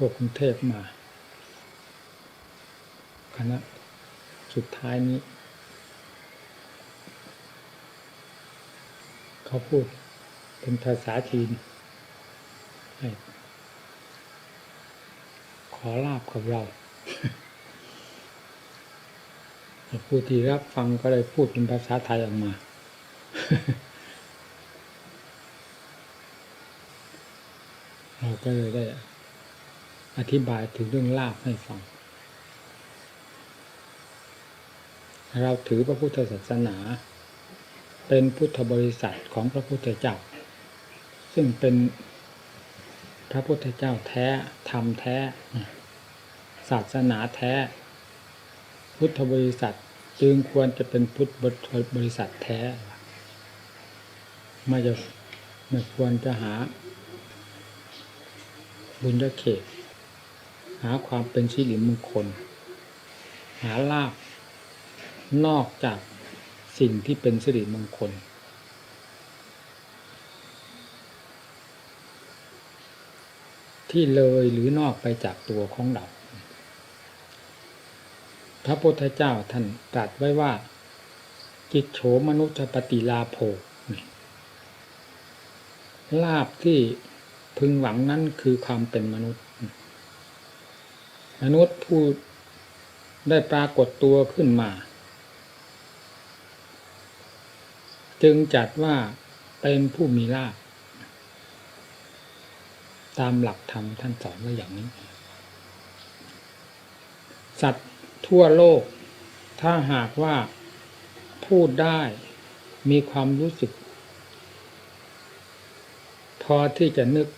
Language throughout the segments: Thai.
พวกกรุงเทพมาคณะสุดท้ายนี้ เขาพูดเป็นภาษาจีนให้ขอลาบกับเราผู้ที่รับฟังก็เลยพูดเป็นภาษาไทยออกมา เราก็เลยได้ อธิบายถึงเรื่องลาบให้ฟัง เราถือพระพุทธศาสนา เป็นพุทธบริษัทของพระพุทธเจ้า ซึ่งเป็นพระพุทธเจ้าแท้ ธรรมแท้ ศาสนาแท้ พุทธบริษัทจึงควรจะเป็นพุทธบริษัทแท้ ไม่จะไม่ควรจะหาบุญญาเขต หาความเป็นสิริมงคล หาลาบนอกจากสิ่งที่เป็นสิริมงคล ที่เลยหรือนอกไปจากตัวของเรา พระพุทธเจ้าท่านตรัสไว้ว่าจิตโฉมนุษยปฏิลาโภลาบที่พึงหวังนั้นคือความเป็นมนุษย์ มนุษย์ผู้ได้ปรากฏตัวขึ้นมา จึงจัดว่าเป็นผู้มีลาบตามหลักธรรมท่านสอนไว้อย่างนี้ สัตว์ทั่วโลก ถ้าหากว่าพูดได้มีความรู้สึก พอที่จะนึก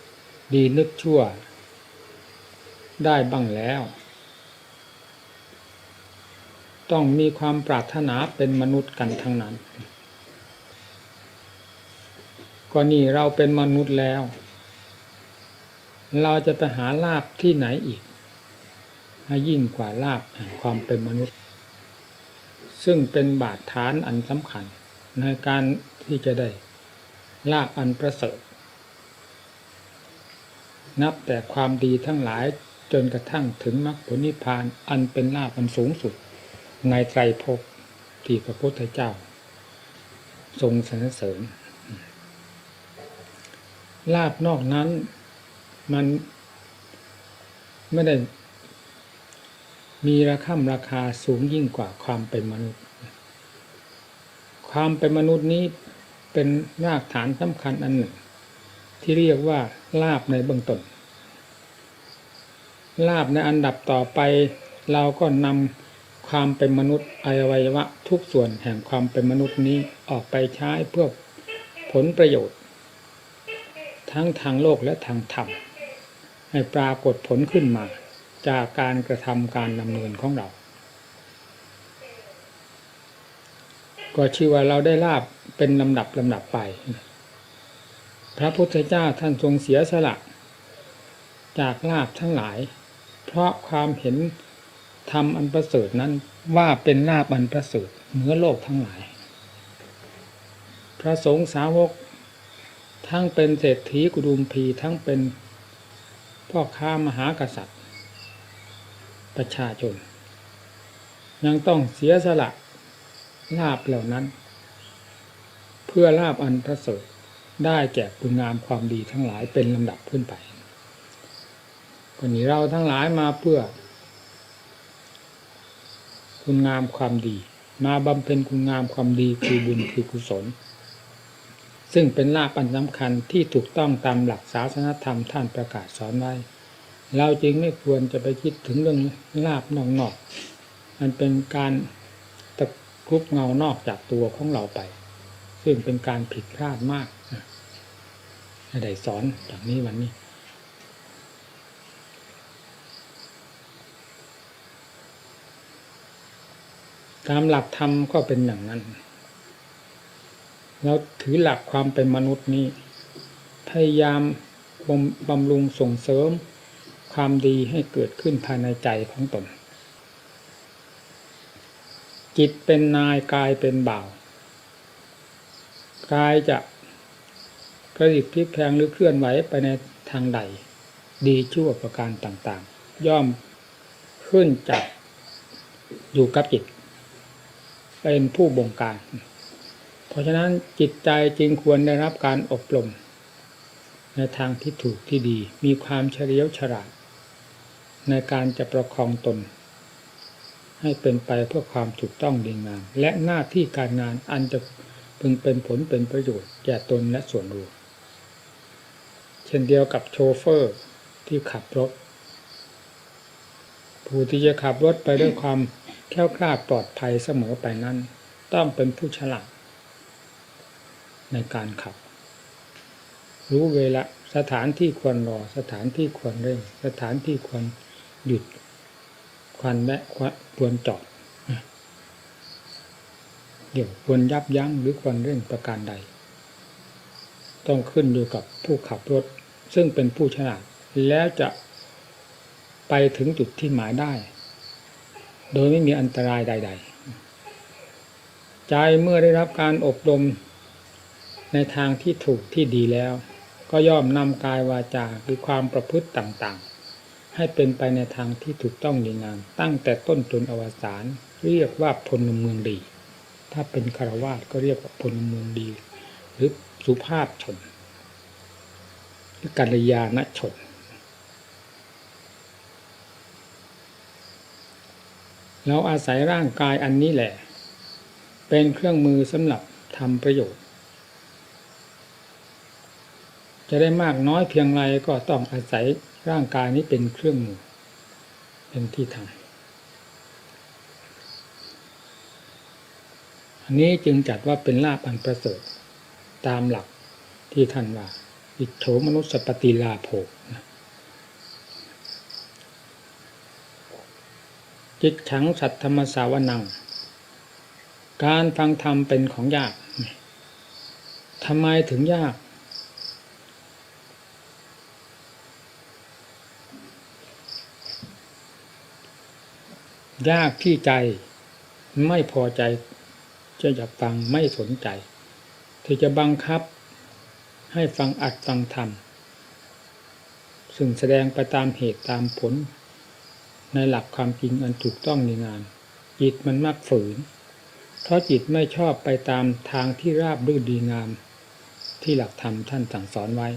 ดีนึกชั่วได้บ้างแล้ว ต้องมีความปรารถนาเป็นมนุษย์กันทั้งนั้น ก็นี่เราเป็นมนุษย์แล้ว เราจะไปหาลาบที่ไหนอีกให้ยิ่งกว่าลาบแห่งความเป็นมนุษย์ ซึ่งเป็นบาดฐานอันสำคัญในการที่จะได้ลาบอันประเสริฐ นับแต่ความดีทั้งหลายจนกระทั่งถึงมรรคผลนิพพานอันเป็นลาบอันสูงสุด ในไตรภพที่พระพุทธเจ้า ทรงสรรเสริญ ลาบนอกนั้นมันไม่ได้มีราคาราคาสูงยิ่งกว่าความเป็นมนุษย์ ความเป็นมนุษย์นี้เป็นรากฐานสำคัญอันหนึ่ง ที่เรียกว่าลาบในเบื้องต้นลาบในอันดับต่อไปเราก็นำ ความเป็นมนุษย์อวัยวะทุกส่วนแห่งความเป็นมนุษย์นี้ออกไปใช้เพื่อผลประโยชน์ ทั้งทางโลกและทางธรรมให้ปรากฏผลขึ้นมา จากการกระทำการดำเนินของเรา ก็ชื่อว่าเราได้ลาบเป็นลำดับลำดับไป พระพุทธเจ้าท่านทรงเสียสละ จากลาบทั้งหลาย เพราะความเห็น ธรรมอันประเสริฐนั้นว่าเป็นลาบอันประเสริฐเหนือโลกทั้งหลาย พระสงฆ์สาวก ทั้งเป็นเศรษฐีกุดุมพีทั้งเป็นพ่อค้ามหากษัตริย์ ประชาชน ยังต้องเสียสละลาบเหล่านั้น เพื่อลาบอันประเสริฐได้แก่คุณงามความดีทั้งหลายเป็นลำดับขึ้นไปก็นี้เราทั้งหลายมาเพื่อ คุณงามความดี มาบำเพ็ญคุณงามความดีคือบุญคือกุศล ซึ่งเป็นลาบอันสำคัญที่ถูกต้องตามหลักศาสนธรรมท่านประกาศสอนไว้ เราจรึงไม่ควรจะไปคิดถึงเรื่องลาบนอกๆมันเป็นการตะครุบเงานอกจากตัวของเราไป ซึ่งเป็นการผิดพลาดมากได้สอนจากนี้วันนี้ ตามหลักธรรมก็เป็นอย่างนั้นเราถือหลักความเป็นมนุษย์นี้ พยายามบำรุงส่งเสริมความดีให้เกิดขึ้นภายในใจของตน จิตเป็นนายกายเป็นบ่าว กายจะกระดิกพลิกแพงหรือเคลื่อนไหวไปในทางใด ดีชั่วประการต่างๆ ย่อมขึ้นจากอยู่กับจิต เป็นผู้บงการ เพราะฉะนั้นจิตใจจึงควรได้รับการอบรม ในทางที่ถูกที่ดี มีความเฉลียวฉลาด ในการจะประคองตน ให้เป็นไปเพื่อความถูกต้องดีงาม และหน้าที่การงานอันจะพึงเป็นผลเป็นประโยชน์แก่ตนและส่วนรวมเช่นเดียวกับโชเฟอร์ที่ขับรถ ผู้ที่จะขับรถไปด้วยความแคล้วคลาดปลอดภัยเสมอไปนั้น ต้องเป็นผู้ฉลาดในการขับ รู้เวลาสถานที่ควรรอ สถานที่ควรเร่ง สถานที่ควรหยุดควรแวะควรจอดเดี๋ยวควรยับยั้งหรือควรเร่งประการใด ต้องขึ้นอยู่กับผู้ขับรถ ซึ่งเป็นผู้ฉลาดแล้วจะ ไปถึงจุดที่หมายได้ โดยไม่มีอันตรายใด ๆ ใจเมื่อได้รับการอบรมในทางที่ถูกที่ดีแล้ว ก็ย่อมนำกายวาจาหรือความประพฤติต่างๆ ให้เป็นไปในทางที่ถูกต้องดีงามตั้งแต่ต้นจนอวสานเรียกว่าพลเมืองดี ถ้าเป็นคารวาสก็เรียกว่าพลเมืองดี หรือสุภาพชนหรือกัลยาณชน เราอาศัยร่างกายอันนี้แหละ เป็นเครื่องมือสำหรับทำประโยชน์ จะได้มากน้อยเพียงไรก็ต้องอาศัยร่างกายนี้เป็นเครื่องมือ เป็นที่ทำอันนี้จึงจัดว่าเป็นลาภอันประเสริฐตามหลักที่ท่านว่าอิโฉมนุสปฏิลาโภ จิตขังสัตธรรมสาวนัง การฟังธรรมเป็นของยากทำไมถึงยาก ยากที่ใจไม่พอใจจะอยากฟังไม่สนใจ ที่จะบังคับให้ฟังอัดฟังธรรมซึ่งแสดงไปตามเหตุตามผล ในหลักความจริงอันถูกต้องในงาน จิตมันมักฝืน เพราะจิตไม่ชอบไปตามทางที่ราบรื่นดีงาม ที่หลักธรรมท่านสั่งสอนไว้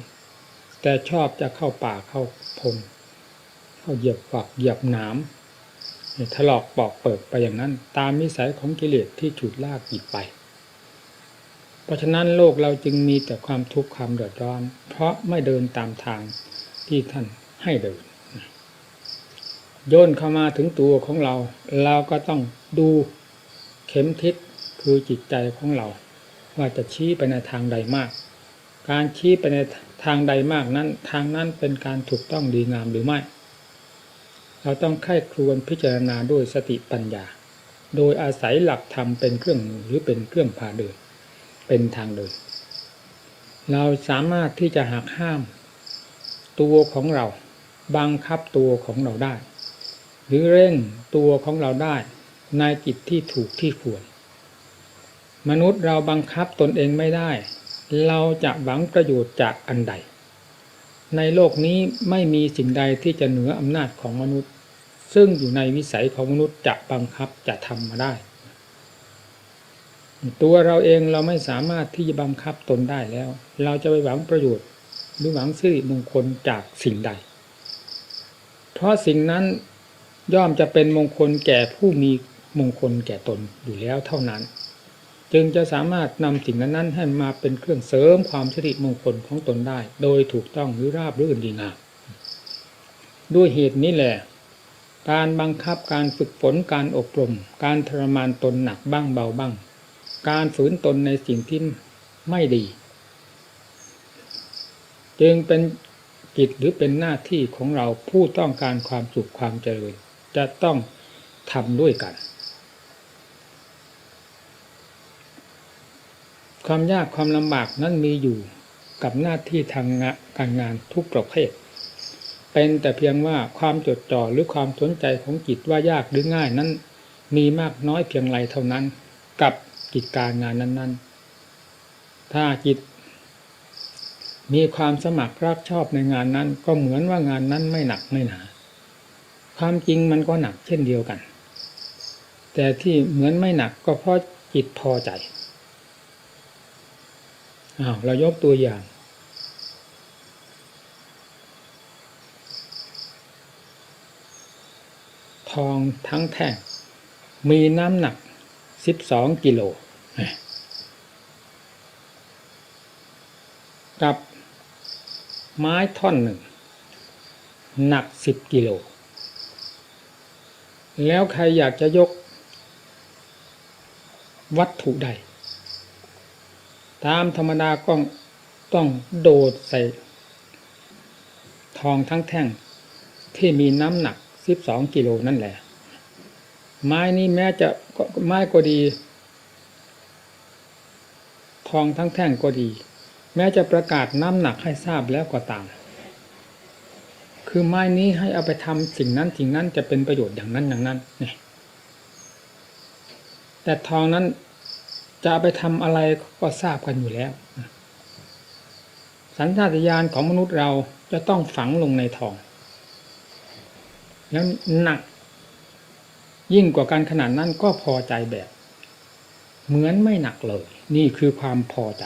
แต่ชอบจะเข้าป่าเข้าพงเข้าเหยียบฝักเหยียบหนามถลอกปอกเปิดไปอย่างนั้น ตามนิสัยของกิเลสที่ฉุดลากจิตไป เพราะฉะนั้นโลกเราจึงมีแต่ความทุกข์ความเดือดร้อน เพราะไม่เดินตามทางที่ท่านให้เดิน ย่นเข้ามาถึงตัวของเรา เราก็ต้องดูเข็มทิศคือจิตใจของเรา ว่าจะชี้ไปในทางใดมาก การชี้ไปในทางใดมากนั้น ทางนั้นเป็นการถูกต้องดีงามหรือไม่ เราต้องไข้ครวนพิจารณาด้วยสติปัญญา โดยอาศัยหลักธรรมเป็นเครื่องมือหรือเป็นเครื่องพาเดิน เป็นทางเดิน เราสามารถที่จะหักห้าม ตัวของเราบังคับตัวของเราได้ หรือเร่งตัวของเราได้ในจิตที่ถูกที่ควร มนุษย์เราบังคับตนเองไม่ได้ เราจะหวังประโยชน์จากอันใด ในโลกนี้ไม่มีสิ่งใดที่จะเหนืออำนาจของมนุษย์ ซึ่งอยู่ในวิสัยของมนุษย์จะบังคับจะทำมาได้ ตัวเราเองเราไม่สามารถที่จะบังคับตนได้แล้ว เราจะไปหวังประโยชน์หรือหวังสิริมงคลจากสิ่งใด เพราะสิ่งนั้น ย่อมจะเป็นมงคลแก่ผู้มีมงคลแก่ตนอยู่แล้วเท่านั้น จึงจะสามารถนำสิ่งนั้นให้มาเป็นเครื่องเสริมความสิริมงคลของตนได้ โดยถูกต้องหรือราบรื่นดีงามด้วยเหตุนี้แหละ การบังคับการฝึกฝนการอบรม การทรมานตนหนักบ้างเบาบ้าง การฝืนตนในสิ่งที่ไม่ดี จึงเป็นกิจหรือเป็นหน้าที่ของเราผู้ต้องการความสุขความเจริญ จะต้องทำด้วยกัน ความยากความลำบากนั้นมีอยู่กับหน้าที่ทางการงานทุกประเภท เป็นแต่เพียงว่าความจดจ่อหรือความสนใจของจิตว่ายากหรือง่ายนั้น มีมากน้อยเพียงไรเท่านั้น กับกิจการงานนั้น ๆ ถ้าจิต มีความสมัครรักชอบในงานนั้น ก็เหมือนว่างานนั้นไม่หนักไม่หนา ความจริงมันก็หนักเช่นเดียวกัน แต่ที่เหมือนไม่หนักก็เพราะจิตพอใจอ้าวเรายกตัวอย่าง ทองทั้งแท่งมีน้ำหนักสิบสองกิโลกับไม้ท่อนหนึ่ง หนักสิบกิโล แล้วใครอยากจะยก วัตถุใด ตามธรรมดาก็ต้องโดดใส่ ทองทั้งแท่งที่มีน้ำหนักสิบสองกิโลนั่นแหละ ไม้นี้แม้จะไม้ก็ดี ทองทั้งแท่งก็ดี แม้จะประกาศน้ำหนักให้ทราบแล้วก็ตาม คือไม้นี้ให้เอาไปทำสิ่งนั้นสิ่งนั้นจะเป็นประโยชน์อย่างนั้นอย่างนั้นนี่แต่ทองนั้นจะเอาไปทำอะไรก็ทราบกันอยู่แล้ว สัญชาตญาณของมนุษย์เราจะต้องฝังลงในทอง แล้วหนัก ยิ่งกว่าการขนาดนั้นก็พอใจแบบ เหมือนไม่หนักเลย นี่คือความพอใจ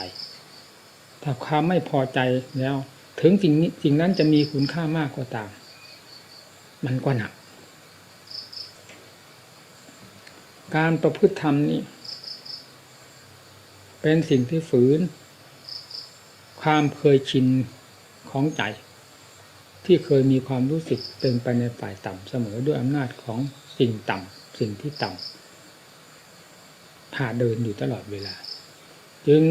ถ้าความไม่พอใจแล้ว ถึงสิ่งนี้สิ่งนั้นจะมีคุณค่ามากก็าตาม มันก็หนัก การประพฤติธรรมนี่เป็นสิ่งที่ฝืน ความเคยชินของใจ ที่เคยมีความรู้สึกเป็นไปในฝ่ายต่ำเสมอด้วยอำนาจของสิ่งต่ำสิ่งที่ต่ำพาเดินอยู่ตลอดเวลา จึง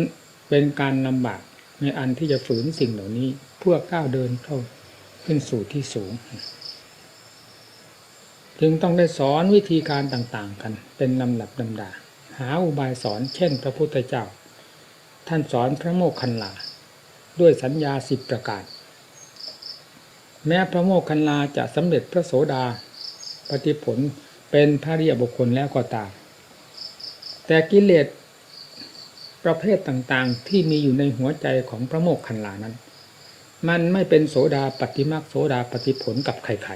เป็นการลำบาก ในอันที่จะฝืนสิ่งเหล่านี้เพื่อก้าวเดินเข้าขึ้นสู่ที่สูง จึงต้องได้สอนวิธีการต่างๆกัน เป็นลำดับลำดา หาอุบายสอนเช่น พระพุทธเจ้า ท่านสอนพระโมคคัลลา ด้วยสัญญาสิบประการ แม้พระโมคคัลลาจะสำเร็จพระโสดาปฏิผลเป็นพระเริยบุคคลแล้วก็ตามแต่กิเลส ประเภทต่างๆ ที่มีอยู่ในหัวใจของพระโมคคัลลานั้น มันไม่เป็นโสดาปฏิมาโสดาปฏิผลกับใคร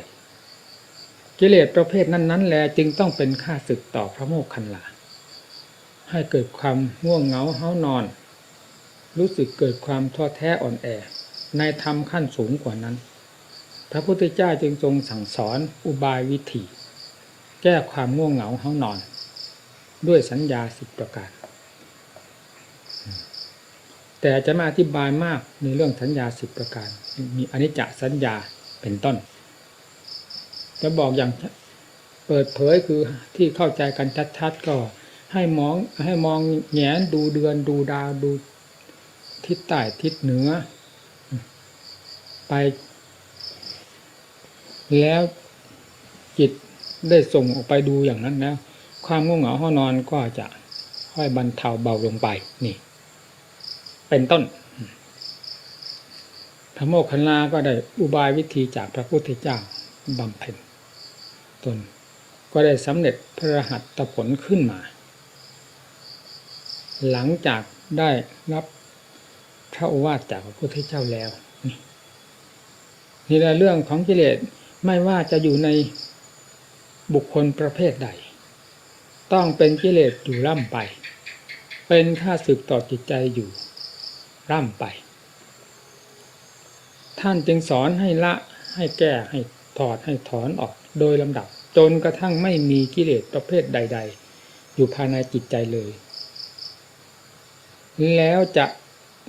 ๆกิเลสประเภทนั้นๆแลจึงต้องเป็นค่าศึกต่อพระโมคคัลลาให้เกิดความง่วงเหงาเฮานอน รู้สึกเกิดความท้อแท้อ่อนแอ ในธรรมขั้นสูงกว่านั้น พระพุทธเจ้าจึงทรงสั่งสอนอุบายวิธี แก้ความง่วงเหงาเฮานอน ด้วยสัญญาสิบประการ แต่จะมาอธิบายมากในเรื่องสัญญาสิบประการ มีอนิจจสัญญาเป็นต้น จะบอกอย่างเปิดเผยคือที่เข้าใจกันชัดๆก็ให้มองให้มองแงนดูเดือนดูดาวดูทิศใต้ทิศเหนือ ไป แล้วจิตได้ส่งออกไปดูอย่างนั้นแล้วความง่วงเหงาห้อนอนก็จะค่อยบรรเทาเบาลงไปนี่ เป็นต้นธรรมโมคคัลลาก็ได้อุบายวิธีจากพระพุทธเจ้าบำเพ็ญตนก็ได้สำเร็จพระรหัสตผลขึ้นมา หลังจากได้รับพระโอวาทจากพระพุทธเจ้าแล้วนี่นี่แหละเรื่องของกิเลสไม่ว่าจะอยู่ในบุคคลประเภทใด ต้องเป็นกิเลสอยู่ร่ำไป เป็นค่าศึกต่อจิตใจอยู่ ร่ำไป ท่านจึงสอนให้ละให้แก้ให้ถอดให้ถอนออกโดยลำดับ จนกระทั่งไม่มีกิเลสประเภทใด ๆ อยู่ภายในจิตใจเลย แล้วจะ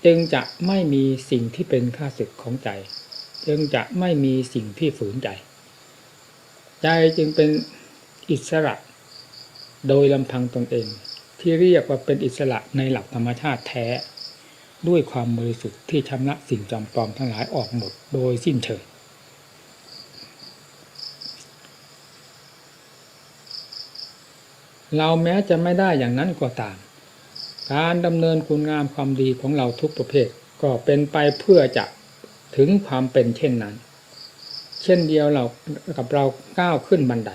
จึงจะไม่มีสิ่งที่เป็นค่าศึกของใจ จึงจะไม่มีสิ่งที่ฝืนใจ ใจจึงเป็นอิสระ โดยลำพังตนเอง ที่เรียกว่าเป็นอิสระในหลักธรรมชาติแท้ ด้วยความบริสุทธิ์ที่ชำระสิ่งจำปลอมทั้งหลายออกหมดโดยสิ้นเชิงเราแม้จะไม่ได้อย่างนั้นก็ตาม การดำเนินคุณงามความดีของเราทุกประเภท ก็เป็นไปเพื่อจะถึงความเป็นเช่นนั้น เช่นเดียวเรากับเราก้าวขึ้นบันได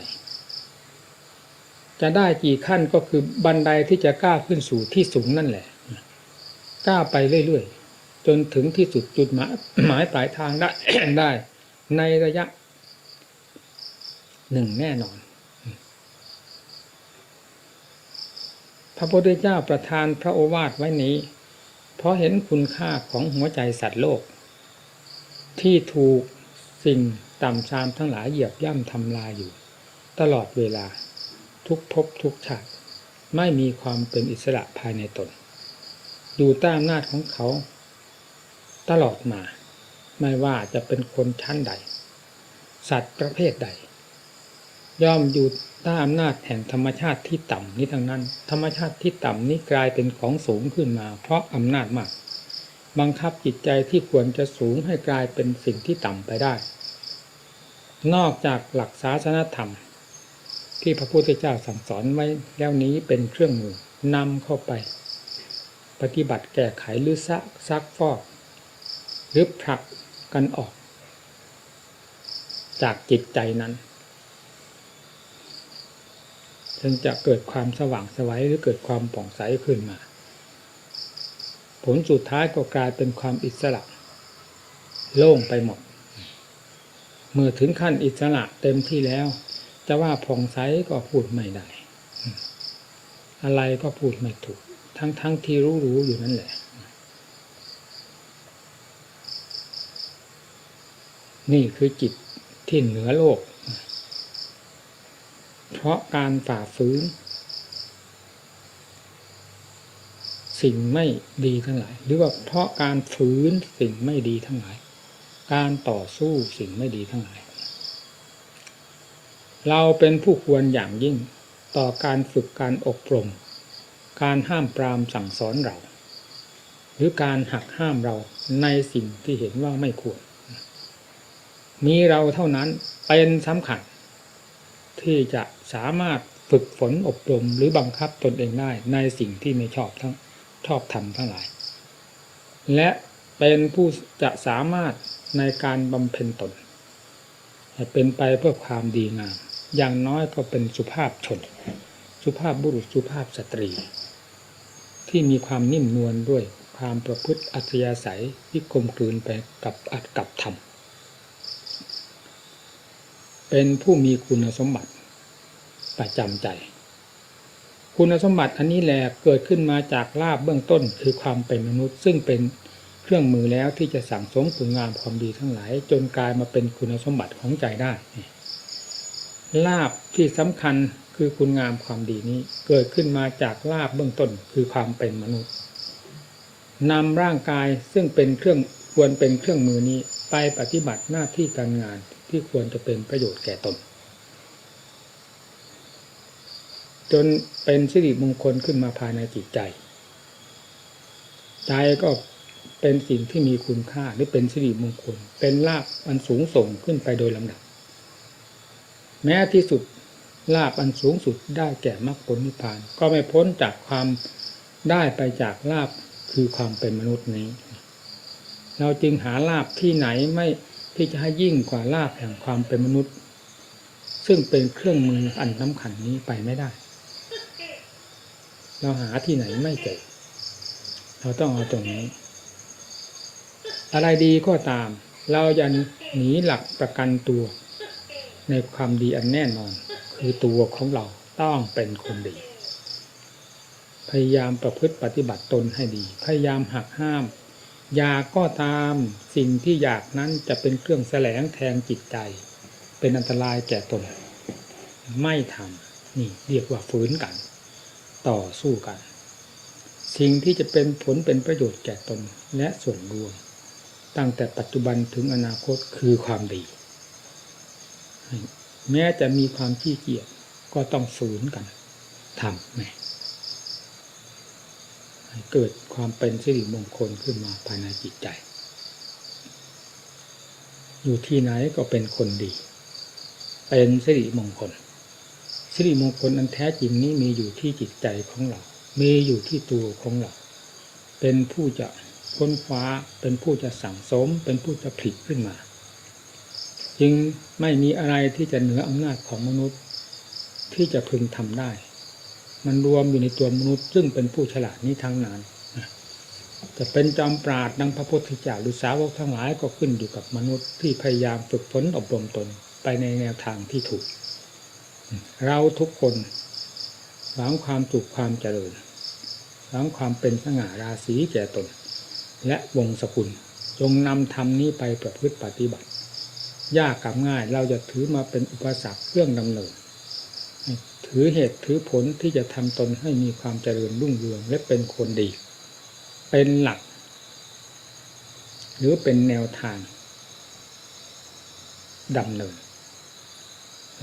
จะได้กี่ขั้นก็คือบันไดที่จะก้าวขึ้นสู่ที่สูงนั่นแหละ ก้าวไปเรื่อยๆ จนถึงที่สุดจุดหมายหมายปลายทางได้ได้ ในระยะหนึ่งแน่นอน พระพุทธเจ้าประทานพระโอวาทไว้นี้ เพราะเห็นคุณค่าของหัวใจสัตว์โลก ที่ถูกสิ่งต่ำทรามทั้งหลายเหยียบย่ำทำลายอยู่ ตลอดเวลาทุกภพทุกชาติไม่มีความเป็นอิสระภายในตน อยู่ใต้อำนาจของเขา ตลอดมา ไม่ว่าจะเป็นคนชั้นใด สัตว์ประเภทใด ย่อมอยู่ใต้อำนาจแห่งธรรมชาติที่ต่ำนี้ทั้งนั้น ธรรมชาติที่ต่ำนี้กลายเป็นของสูงขึ้นมา เพราะอำนาจมาก บังคับจิตใจที่ควรจะสูงให้กลายเป็นสิ่งที่ต่ำไปได้ นอกจากหลักศาสนธรรม ที่พระพุทธเจ้าสั่งสอนไว้แล้วนี้เป็นเครื่องมือนำเข้าไป ปฏิบัติแก้ไขหรือซักซักฟอก หรือผลักกันออก จากจิตใจนั้นจึงจะเกิดความสว่างสวัยหรือเกิดความผ่องใสขึ้นมา ผลสุดท้ายก็กลายเป็นความอิสระ โล่งไปหมด เมื่อถึงขั้นอิสระเต็มที่แล้ว จะว่าผ่องใสก็พูดไม่ได้ อะไรก็พูดไม่ถูก ทั้งทั้งที่รู้รู้อยู่นั่นแหละ นี่คือจิตที่เหนือโลก เพราะการฝ่าฝืนสิ่งไม่ดีทั้งหลาย หรือว่าเพราะการฝืนสิ่งไม่ดีทั้งหลาย การต่อสู้สิ่งไม่ดีทั้งหลาย เราเป็นผู้ควรอย่างยิ่งต่อการฝึกการอบรม การห้ามปรามสั่งสอนเรา หรือการหักห้ามเราในสิ่งที่เห็นว่าไม่ควร มีเราเท่านั้นเป็นสำคัญ ที่จะสามารถฝึกฝนอบรมหรือบังคับตนเองได้ในสิ่งที่ไม่ชอบทั้งชอบทำทั้งหลาย และเป็นผู้จะสามารถในการบำเพ็ญตนเป็นไปเพื่อความดีงามอย่างน้อยก็เป็นสุภาพชน สุภาพบุรุษสุภาพสตรี ที่มีความนิ่มนวลด้วยความประพฤติอัธยาศัยที่กลมกลืนไปกับอัดกับธรรมเป็นผู้มีคุณสมบัติประจำใจ คุณสมบัติอันนี้แหละเกิดขึ้นมาจากลาบเบื้องต้นคือความเป็นมนุษย์ ซึ่งเป็นเครื่องมือแล้วที่จะสั่งสมคุณงามความดีทั้งหลาย จนกลายมาเป็นคุณสมบัติของใจได้ลาบที่สำคัญ คือคุณงามความดีนี้ เกิดขึ้นมาจากลาบเบื้องต้นคือความเป็นมนุษย์นำร่างกายซึ่งเป็นเครื่องควรเป็นเครื่องมือนี้ไปปฏิบัติหน้าที่การงานที่ควรจะเป็นประโยชน์แก่ตน จนเป็นสิริมงคลขึ้นมาภายในจิตใจ ใจก็เป็นสิ่งที่มีคุณค่าหรือเป็นสิริมงคล เป็นลาบอันสูงส่งขึ้นไปโดยลำดับ แม้ที่สุด ลาบอันสูงสุดได้แก่มรรคผลนิพพาน ก็ไม่พ้นจากความได้ไปจากลาบคือความเป็นมนุษย์นี้ เราจึงหาลาบที่ไหนไม่ที่จะให้ยิ่งกว่าลาบแห่งความเป็นมนุษย์ ซึ่งเป็นเครื่องมืออันสำคัญนี้ไปไม่ได้ เราหาที่ไหนไม่เจอเราต้องเอาตรงนี้ อะไรดีก็ตาม เราจะหนีหลักประกันตัว ในความดีอันแน่นอน คือตัวของเราต้องเป็นคนดี พยายามประพฤติปฏิบัติตนให้ดี พยายามหักห้ามอยากก็ตามสิ่งที่อยากนั้นจะเป็นเครื่องแสลงแทงจิตใจ เป็นอันตรายแก่ตน ไม่ทำนี่เรียกว่าฝืนกัน ต่อสู้กัน สิ่งที่จะเป็นผลเป็นประโยชน์แก่ตนและส่วนรวม ตั้งแต่ปัจจุบันถึงอนาคตคือความดี แม้จะมีความขี้เกียจก็ต้องฝืนกันทำแม่เกิดความเป็นสิริมงคลขึ้นมาภายในจิตใจ อยู่ที่ไหนก็เป็นคนดี เป็นสิริมงคลสิริมงคลอันแท้จริงนี้มีอยู่ที่จิตใจของเรา มีอยู่ที่ตัวของเรา เป็นผู้จะค้นคว้า เป็นผู้จะสั่งสม เป็นผู้จะผลิตขึ้นมา จึงไม่มีอะไรที่จะเหนืออำนาจของมนุษย์ ที่จะพึงทำได้ มันรวมอยู่ในตัวมนุษย์ ซึ่งเป็นผู้ฉลาดนี้ทั้งนั้นจะเป็นจอมปราดดังพระพุทธเจ้าหรือสาวกทั้งหลายก็ขึ้นอยู่กับมนุษย์ที่พยายามฝึกฝนอบรมตนไปในแนวทางที่ถูก เราทุกคนหวังความสุขความเจริญหวังความเป็นสง่าราศีแก่ตน และวงศกุลจงนำธรรมนี้ไปประพฤติปฏิบัติ ยากกับง่าย เราจะถือมาเป็นอุปสรรคเครื่องดำเนินถือเหตุถือผลที่จะทำตนให้มีความเจริญรุ่งเรืองและเป็นคนดี เป็นหลัก หรือเป็นแนวทางดำเนิน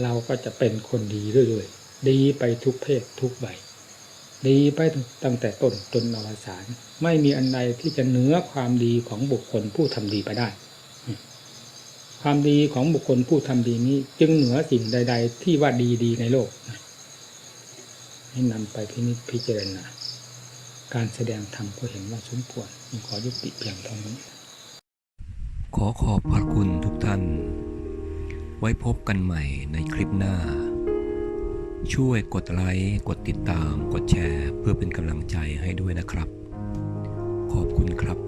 เราก็จะเป็นคนดีเรื่อยๆดีไปทุกเพศทุกใบดีไปตั้งแต่ต้นจนอวสานไม่มีอันใดที่จะเหนือความดีของบุคคลผู้ทำดีไปได้ ความดีของบุคคลผู้ทำดีนี้ จึงเหนือสิ่งใด ๆ ที่ว่าดีดีๆในโลกให้นำไปพินิจพิจารณาการแสดงธรรมก็เห็นว่าสมควรขอยุติเพียงเท่านี้ ขอขอบพระคุณทุกท่าน ไว้พบกันใหม่ในคลิปหน้า ช่วยกดไลค์กดติดตาม กดแชร์ เพื่อเป็นกำลังใจให้ด้วยนะครับ ขอบคุณครับ